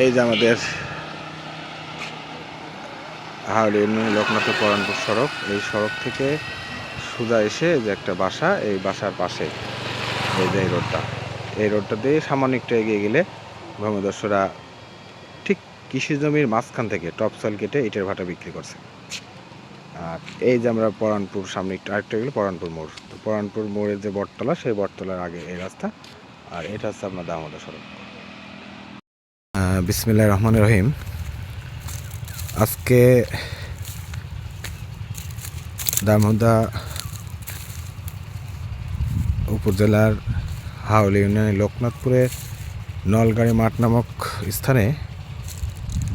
এই যে আমাদের হাওড়ি ইউনিয়ন লোকনাথের পরানপুর সড়ক, এই সড়ক থেকে সোজা এসে যে একটা বাসা, এই বাসার পাশে এই যে এই রোডটা। এই রোডটা দিয়ে সামান্য একটু এগিয়ে গেলে ভূমিদস্যুরা ঠিক কৃষি জমির মাঝখান থেকে টপ সয়েল কেটে ইটের ভাটা বিক্রি করছে। আর এই যে আমরা পরানপুর সামনে একটু আরেকটা গেলে পরানপুর মোড়। তো পরানপুর মোড়ের যে বটতলা, সেই বটতলার আগে এই রাস্তা, আর এটা হচ্ছে আপনার দামোদর সড়ক। বিসমিল্লাহ রহমান রহিম। আজকে দামোদা উপজেলার হাওলি ইউনিয়নের লোকনাথপুরে নলগাড়ি মাঠ নামক স্থানে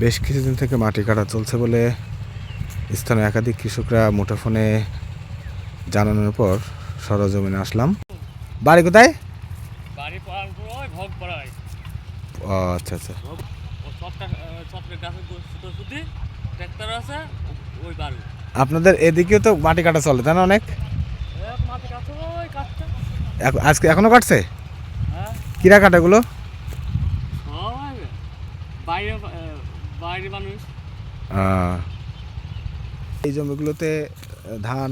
বেশ কিছুদিন থেকে মাটি কাটা চলছে বলে স্থানীয় একাধিক কৃষকরা মুঠোফোনে জানানোর পর সরজমিনে আসলাম। বাড়ি কোথায়? বাড়ি আচ্ছা আচ্ছা। ও চটকা গাছের সুতো সুতি ট্র্যাক্টর আছে ওই বাড়ি। আপনাদের এদিকেও তো মাটি কাটা চলে তাই না অনেক? আজকে এখনও কাটছে? হ্যাঁ। কিরা মানুষ। আহ, এই জমিগুলোতে ধান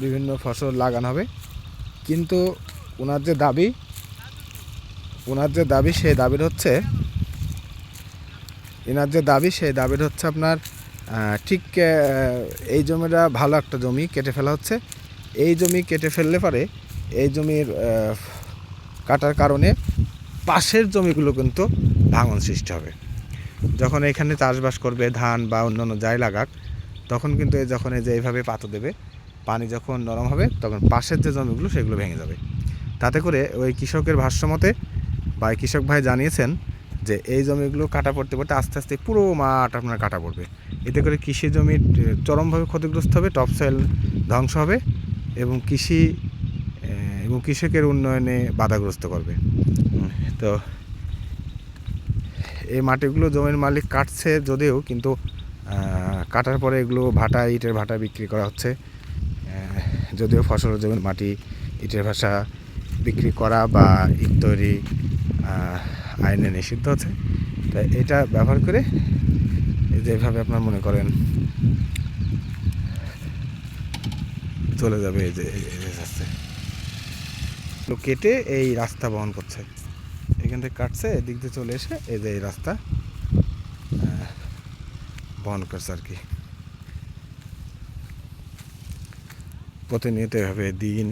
বিভিন্ন ফসল লাগানো হবে। কিন্তু ওনার যে দাবি ওনার যে দাবি সেই দাবির হচ্ছে এনার যে দাবি, সেই দাবির হচ্ছে আপনার ঠিক এই জমিটা ভালো একটা জমি কেটে ফেলা হচ্ছে। এই জমি কেটে ফেললে পারে এই জমির কাটার কারণে পাশের জমিগুলো কিন্তু ভাঙন সৃষ্টি হবে। যখন এখানে চাষবাস করবে, ধান বা অন্যান্য যাই লাগাক, তখন কিন্তু যখন এই যে এইভাবে পাতো দেবে, পানি যখন নরম হবে, তখন পাশের যে জমিগুলো, সেগুলো ভেঙে যাবে। তাতে করে ওই কৃষকের ভাষ্যমতে বা কৃষক ভাই জানিয়েছেন যে এই জমিগুলো কাটা পড়তে পড়তে আস্তে আস্তে পুরো মাঠ আপনার কাটা পড়বে। এতে করে কৃষি জমি চরমভাবে ক্ষতিগ্রস্ত হবে টপসয়েল ধ্বংস হবে এবং কৃষি এবং কৃষকের উন্নয়নে বাধাগ্রস্ত করবে। তো এই মাটিগুলো জমির মালিক কাটছে যদিও, কিন্তু কাটার পরে এগুলো ভাটা, ইটের ভাটা বিক্রি করা হচ্ছে। যদিও ফসল জমির মাটি, ইটের ভাষা বিক্রি করা বা ইট তৈরি আইনে নিষিদ্ধ আছে। তাই এটা ব্যবহার করে এই যে আপনার মনে করেন চলে যাবে এই যে যাচ্ছে। কেটে এই রাস্তা বহন করছে। এখান থেকে কাটছে, এদিক দিয়ে চলে এসে এই যে এই রাস্তা বহন করছে আর কি। প্রতিনিয়ত এভাবে দিন